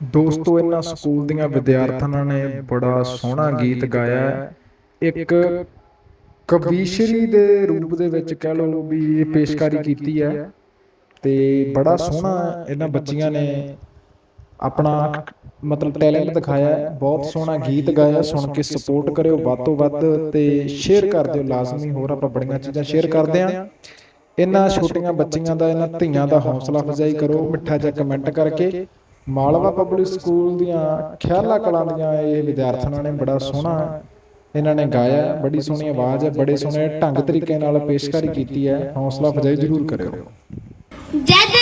ਦੋਸਤੋ, ਇਹਨਾਂ ਸਕੂਲ ਦੀਆਂ ਵਿਦਿਆਰਥਣਾਂ ਨੇ ਬੜਾ ਸੋਹਣਾ ਗੀਤ ਗਾਇਆ ਇੱਕ ਕਵੀਸ਼ਰੀ ਦੇ ਰੂਪ ਦੇ ਵਿੱਚ ਕਹਿ ਲਓ ਵੀ ਪੇਸ਼ਕਾਰੀ ਕੀਤੀ ਹੈ ਤੇ ਬੜਾ ਸੋਹਣਾ ਇਹਨਾਂ ਬੱਚੀਆਂ ਨੇ ਆਪਣਾ ਮਤਲਬ ਟੈਲੈਂਟ ਦਿਖਾਇਆ ਬਹੁਤ ਸੋਹਣਾ ਗੀਤ ਗਾਇਆ, ਸੁਣ ਕੇ ਸਪੋਰਟ ਕਰਿਓ ਵੱਧ ਤੋਂ ਵੱਧ ਤੇ ਸ਼ੇਅਰ ਕਰ ਦਿਓ। ਲਾਜ਼ਮੀ ਹੋਰ ਆਪਾਂ ਬੜੀਆਂ ਚੀਜ਼ਾਂ ਸ਼ੇਅਰ ਕਰਦੇ ਆਂ ਇਹਨਾਂ ਛੋਟੀਆਂ ਬੱਚੀਆਂ ਦਾ, ਇਹਨਾਂ ਧੀਆਂ ਦਾ ਹੌਸਲਾ ਅਫਜ਼ਾਈ ਕਰੋ, ਮਿੱਠਾ ਜਿਹਾ ਕਮੈਂਟ ਕਰਕੇ। ਮਾਲਵਾ ਪਬਲਿਕ ਸਕੂਲ ਦੀਆਂ ਖਿਆਲਾ ਕਲਾਂ ਦੀਆਂ ਇਹ ਵਿਦਿਆਰਥਣਾਂ ਨੇ ਬੜਾ ਸੋਹਣਾ ਇਹਨਾਂ ਨੇ ਗਾਇਆ, ਬੜੀ ਸੋਹਣੀ ਆਵਾਜ਼ ਹੈ, ਬੜੇ ਸੋਹਣੇ ਢੰਗ ਤਰੀਕੇ ਨਾਲ ਪੇਸ਼ਕਾਰੀ ਕੀਤੀ ਹੈ। ਹੌਸਲਾ ਫਜਾਈ ਜ਼ਰੂਰ ਕਰਿਓ। ਜਦ